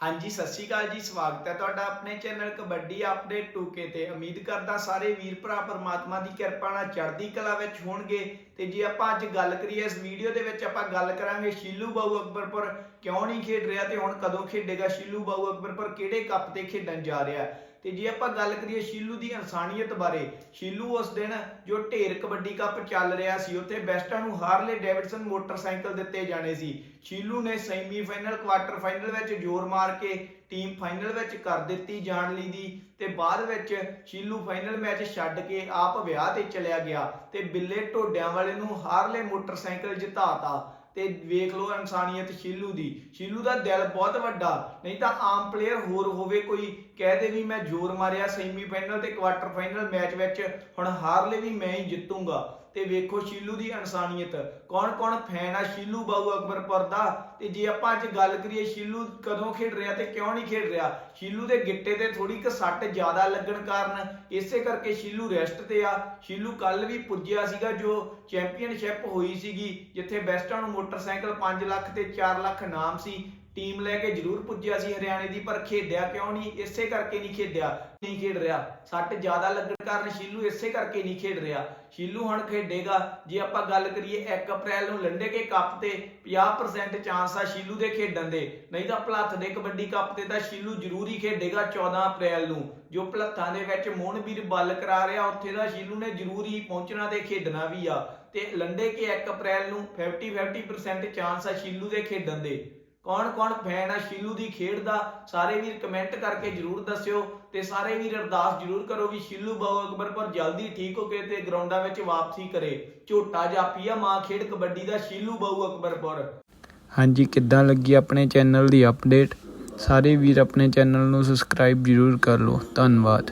ਹਾਂਜੀ, ਸਤਿ ਸ਼੍ਰੀ ਅਕਾਲ ਜੀ, ਸਵਾਗਤ ਹੈ ਤੁਹਾਡਾ ਆਪਣੇ ਚੈਨਲ ਕਬੱਡੀ ਅਪਡੇਟ 2K ਤੇ। ਉਮੀਦ ਕਰਦਾ ਸਾਰੇ ਵੀਰ ਭਰਾ ਪਰਮਾਤਮਾ ਦੀ ਕਿਰਪਾ ਨਾਲ ਚੜ੍ਹਦੀ ਕਲਾ ਵਿੱਚ ਹੋਣਗੇ। ਤੇ ਜੇ ਆਪਾਂ ਅੱਜ ਗੱਲ ਕਰੀਏ, ਇਸ ਵੀਡੀਓ ਦੇ ਵਿੱਚ ਆਪਾਂ ਗੱਲ ਕਰਾਂਗੇ ਸ਼ੀਲੂ ਬਾਊ ਅਕਬਰਪੁਰ ਕਿਉਂ ਨਹੀਂ ਖੇਡ ਰਿਹਾ ਤੇ ਹੁਣ ਕਦੋਂ ਖੇਡੇਗਾ ਸ਼ੀਲੂ ਬਾਊ ਅਕਬਰਪੁਰ, ਕਿਹੜੇ ਕੱਪ ਤੇ ਖੇਡਣ ਜਾ ਰਿਹਾ। ਤੇ ਜੇ ਆਪਾਂ ਗੱਲ ਕਰੀਏ ਸ਼ੀਲੂ ਦੀ ਇਨਸਾਨੀਅਤ ਬਾਰੇ, ਸ਼ੀਲੂ ਉਸ ਦਿਨ ਜੋ ਢੇਰ ਕਬੱਡੀ ਕੱਪ ਚੱਲ ਰਿਹਾ ਸੀ, ਉੱਥੇ ਬੈਸਟਾਂ ਨੂੰ ਹਾਰਲੇ ਡੇਵਿਡਸਨ ਮੋਟਰਸਾਈਕਲ ਦਿੱਤੇ ਜਾਣੇ ਸੀ। ਸ਼ੀਲੂ ਨੇ ਸੈਮੀਫਾਈਨਲ ਕੁਆਟਰ ਫਾਈਨਲ ਵਿੱਚ ਜ਼ੋਰ ਮਾਰ ਕੇ ਟੀਮ ਫਾਈਨਲ ਵਿੱਚ ਕਰ ਦਿੱਤੀ ਜਾਣ ਲਈ ਦੀ ਤੇ ਬਾਅਦ ਵਿੱਚ ਸ਼ੀਲੂ ਫਾਈਨਲ ਮੈਚ ਛੱਡ ਕੇ ਆਪ ਵਿਆਹ ਤੇ ਚਲਿਆ ਗਿਆ ਤੇ ਬਿੱਲੇ ਢੋਡਿਆਂ ਵਾਲੇ ਨੂੰ ਹਾਰਲੇ ਮੋਟਰਸਾਈਕਲ ਜਿਤਾਤਾ ਤੇ ਵੇਖ ਲਓ ਇਨਸਾਨੀਅਤ ਸ਼ੀਲੂ ਦੀ। ਸ਼ੀਲੂ ਦਾ ਦਿਲ ਬਹੁਤ ਵੱਡਾ, ਨਹੀਂ ਤਾਂ ਆਮ ਪਲੇਅਰ ਹੋਰ ਹੋਵੇ ਕੋਈ, ਕਹਿ ਦੇ ਵੀ ਮੈਂ ਜ਼ੋਰ ਮਾਰਿਆ ਸੈਮੀਫਾਈਨਲ ਤੇ ਕੁਆਟਰ ਫਾਈਨਲ ਮੈਚ ਵਿੱਚ, ਹੁਣ ਹਾਰ ਲਈ ਵੀ ਮੈਂ ਹੀ ਜਿੱਤੂੰਗਾ। ਤੇ ਵੇਖੋ ਸ਼ੀਲੂ ਦੀ ਇਨਸਾਨੀਅਤ। ਕੌਣ ਕੌਣ ਫੈਨ ਆ ਸ਼ੀਲੂ ਬਾਬੂ ਅਕਬਰਪੁਰ ਦਾ? ਤੇ ਜੇ ਆਪਾਂ ਅੱਜ ਗੱਲ ਕਰੀਏ ਸ਼ੀਲੂ ਕਦੋਂ ਖੇਡ ਰਿਹਾ ਤੇ ਕਿਉਂ ਨਹੀਂ ਖੇਡ ਰਿਹਾ? ਸ਼ੀਲੂ ਦੇ ਗਿੱਟੇ ਤੇ ਥੋੜੀ ਕੁ ਸੱਟ ਜ਼ਿਆਦਾ ਲੱਗਣ ਕਾਰਨ ਇਸੇ ਕਰਕੇ ਸ਼ੀਲੂ ਰੈਸਟ ਤੇ ਆ। ਸ਼ੀਲੂ ਕੱਲ ਵੀ ਪੁੱਜਿਆ ਸੀਗਾ ਜੋ ਚੈਂਪੀਅਨਸ਼ਿਪ ਹੋਈ ਸੀਗੀ, ਜਿੱਥੇ ਬੈਸਟਾਂ ਨੂੰ ਮੋਟਰਸਾਈਕਲ 5 ਲੱਖ ਤੇ 4 ਲੱਖ ਨਾਮ ਸੀ। ਟੀਮ ਲੈ ਕੇ ਜ਼ਰੂਰ ਪੁੱਜਿਆ ਸੀ ਹਰਿਆਣੇ ਦੀ, ਪਰ ਖੇਡਿਆ ਕਿਉਂ ਨਹੀਂ? ਇਸੇ ਕਰਕੇ ਨਹੀਂ ਖੇਡਿਆ, ਨਹੀਂ ਖੇਡ ਰਿਹਾ। ਸੱਟ ਜ਼ਿਆਦਾ ਲੱਗਣ ਕਾਰਨ ਸ਼ੀਲੂ ਇਸੇ ਕਰਕੇ ਨਹੀਂ ਖੇਡ ਰਿਹਾ। ਸ਼ੀਲੂ ਹੁਣ ਖੇਡੇਗਾ। ਜੇ ਆਪਾਂ ਗੱਲ ਕਰੀਏ 1 ਅਪ੍ਰੈਲ ਨੂੰ ਲੰਡੇ ਕੇ ਕੱਪ ਤੇ 50% ਚਾਂਸ ਆ ਸ਼ੀਲੂ ਦੇ ਖੇਡਣ ਦੇ। ਨਹੀਂ ਤਾਂ ਭਲੱਥ ਦੇ ਕਬੱਡੀ ਕੱਪ ਤੇ ਤਾਂ ਸ਼ੀਲੂ ਜ਼ਰੂਰ ਹੀ ਖੇਡੇਗਾ 14 ਅਪ੍ਰੈਲ ਨੂੰ। ਜੋ ਭਲੱਥਾਂ ਦੇ ਵਿੱਚ ਮੋਹਨਵੀਰ ਬੱਲ ਕਰਾ ਰਿਹਾ, ਉੱਥੇ ਦਾ ਸ਼ੀਲੂ ਨੇ ਜ਼ਰੂਰ ਹੀ ਪਹੁੰਚਣਾ ਤੇ ਖੇਡਣਾ ਵੀ ਆ। ਤੇ ਲੰਡੇ ਕੇ 1 ਅਪ੍ਰੈਲ ਨੂੰ 50 50% ਚਾਂਸ ਆ ਸ਼ੀਲੂ ਦੇ ਖੇਡਣ ਦੇ। ਕੌਣ ਕੌਣ ਫੈਨ ਆ, ਸ਼ੀਲੂ ਦੀ ਖੇਡ ਦਾ ਸਾਰੇ ਵੀਰ ਕਮੈਂਟ ਕਰਕੇ ਜਰੂਰ ਦੱਸਿਓ ਤੇ ਸਾਰੇ ਵੀਰ ਅਰਦਾਸ ਜਰੂਰ ਕਰੋ ਵੀ ਸ਼ੀਲੂ ਬਾਉ ਅਕਬਰਪੁਰ ਜਲਦੀ ਠੀਕ ਹੋ ਕੇ ਤੇ ਗਰਾਊਂਡਾਂ ਵਿੱਚ ਵਾਪਸੀ ਕਰੇ। ਝੋਟਾ ਜਾਪੀਆ ਮਾਂ ਖੇਡ ਕਬੱਡੀ ਦਾ ਸ਼ੀਲੂ ਬਾਉ ਅਕਬਰਪੁਰ ਹਾਂਜੀ, ਕਿੱਦਾਂ ਲੱਗੀ ਆਪਣੇ ਚੈਨਲ ਦੀ ਅਪਡੇਟ ਸਾਰੇ ਵੀਰ ਆਪਣੇ ਚੈਨਲ ਨੂੰ ਸਬਸਕ੍ਰਾਈਬ ਜ਼ਰੂਰ ਕਰ ਲਓ। ਧੰਨਵਾਦ।